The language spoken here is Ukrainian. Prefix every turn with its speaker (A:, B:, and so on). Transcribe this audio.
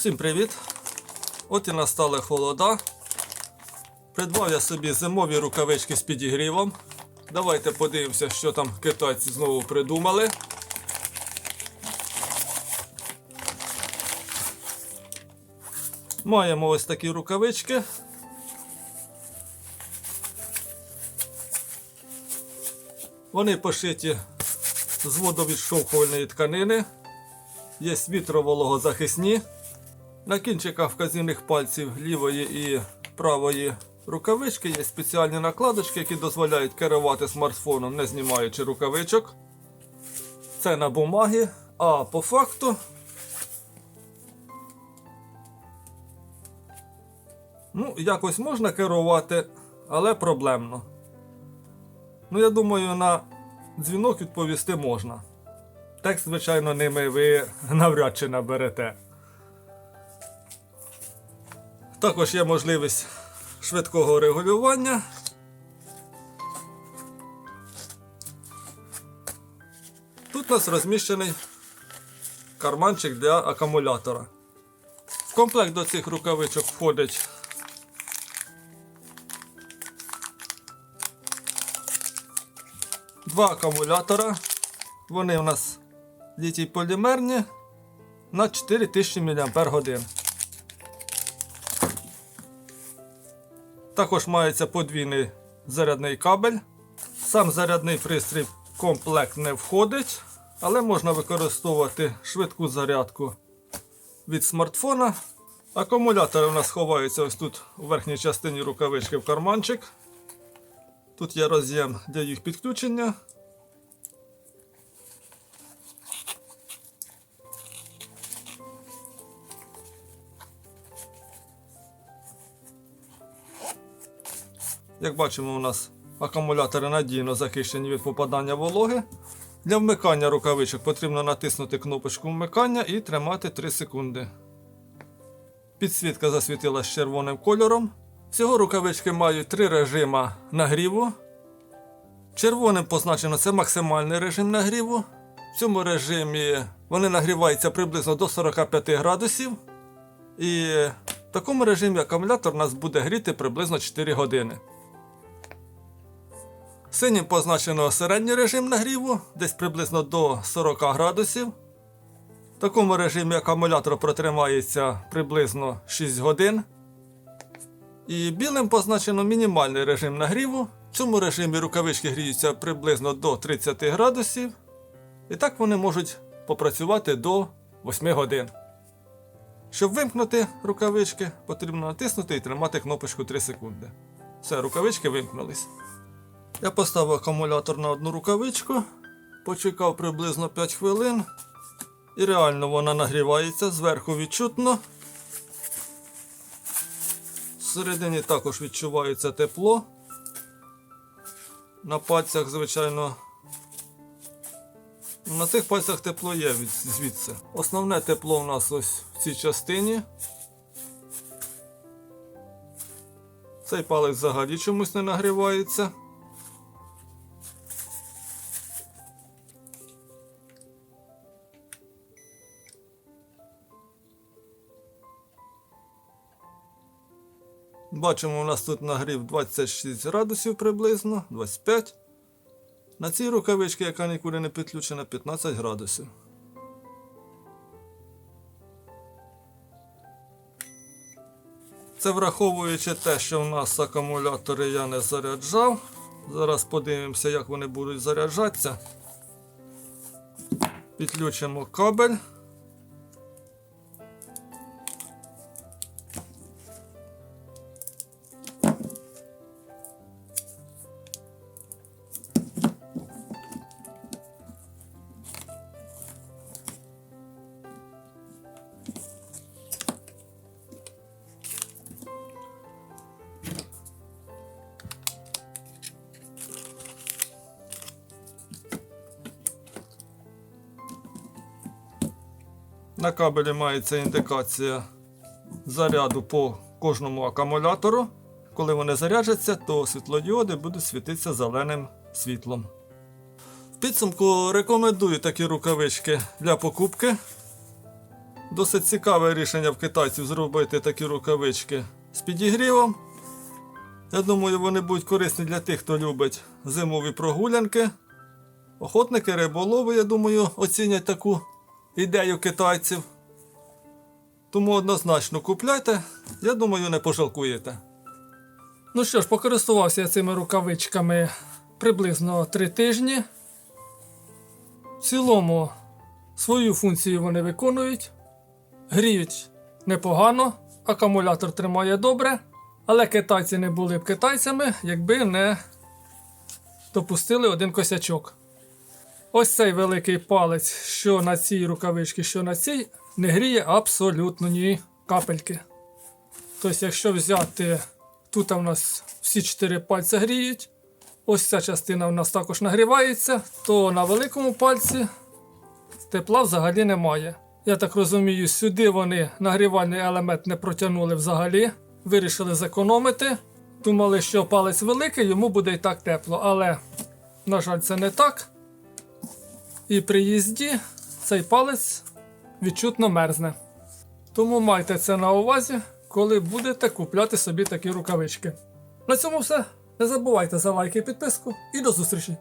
A: Всім привіт! От і настали холода. Придбав я собі зимові рукавички з підігрівом. Давайте подивимося, що там китайці знову придумали. Маємо ось такі рукавички. Вони пошиті з водовідшовхувальної тканини. Є вітровологозахисні. На кінчиках вказівних пальців лівої і правої рукавички є спеціальні накладочки, які дозволяють керувати смартфоном, не знімаючи рукавичок. Це на бумагі, а по факту. Ну, якось можна керувати, але проблемно. Ну, я думаю, на дзвінок відповісти можна. Текст, звичайно, ними ви навряд чи наберете. Також є можливість швидкого регулювання. Тут у нас розміщений карманчик для акумулятора. В комплект до цих рукавичок входить два акумулятора. Вони у нас літій полімерні на 4000 мАч. Також мається подвійний зарядний кабель. Сам зарядний пристрій комплект не входить, але можна використовувати швидку зарядку від смартфона. Акумулятори у нас ховаються ось тут у верхній частині рукавички в карманчик. Тут є роз'єм для їх підключення. Як бачимо, у нас акумулятори надійно захищені від попадання вологи. Для вмикання рукавичок потрібно натиснути кнопочку вмикання і тримати 3 секунди. Підсвітка засвітилась червоним кольором. Всього рукавички мають три режима нагріву. Червоним позначено це максимальний режим нагріву. В цьому режимі вони нагріваються приблизно до 45 градусів. І в такому режимі акумулятор нас буде гріти приблизно 4 години. Синім позначено середній режим нагріву, десь приблизно до 40 градусів. В такому режимі акумулятор протримається приблизно 6 годин. І білим позначено мінімальний режим нагріву. В цьому режимі рукавички гріються приблизно до 30 градусів. І так вони можуть попрацювати до 8 годин. Щоб вимкнути рукавички, потрібно натиснути і тримати кнопочку 3 секунди. Все, рукавички вимкнулись. Я поставив акумулятор на одну рукавичку, почекав приблизно 5 хвилин. І реально вона нагрівається зверху відчутно. Всередині також відчувається тепло. На пальцях, звичайно. На цих пальцях тепло є від, звідси. Основне тепло у нас ось в цій частині. Цей палець взагалі чомусь не нагрівається. Бачимо, у нас тут нагрів 26 градусів приблизно, 25. На цій рукавичці, яка нікуди не підключена, 15 градусів. Це враховуючи те, що в нас акумулятори я не заряджав. Зараз подивимося, як вони будуть заряджатися. Підключимо кабель. На кабелі мається індикація заряду по кожному акумулятору. Коли вони заряджаться, то світлодіоди будуть світитися зеленим світлом. В підсумку рекомендую такі рукавички для покупки.
B: Досить цікаве рішення в китайців зробити такі рукавички з підігрівом. Я думаю, вони будуть корисні для тих, хто любить зимові прогулянки. Охотники, риболови, я думаю, оцінять таку ідею китайців. Тому однозначно купляйте, я думаю, не пожалкуєте.
A: Ну що ж, покористувався я цими рукавичками приблизно 3 тижні. В цілому свою функцію вони виконують, гріють непогано, акумулятор тримає добре, але китайці не були б китайцями, якби не допустили один косячок. Ось цей великий палець, що на цій рукавичці, що на цій, не гріє абсолютно ні капельки. Тобто, якщо взяти, тут у нас всі чотири пальці гріють, ось ця частина у нас також нагрівається, то на великому пальці тепла взагалі немає. Я так розумію, сюди вони нагрівальний елемент не протягнули взагалі, вирішили зекономити. Думали, що палець великий, йому буде і так тепло, але, на жаль, це не так. І при їзді цей палець відчутно мерзне. Тому майте це на увазі, коли будете купляти собі такі рукавички. На цьому все. Не забувайте за лайки і підписку і до зустрічі!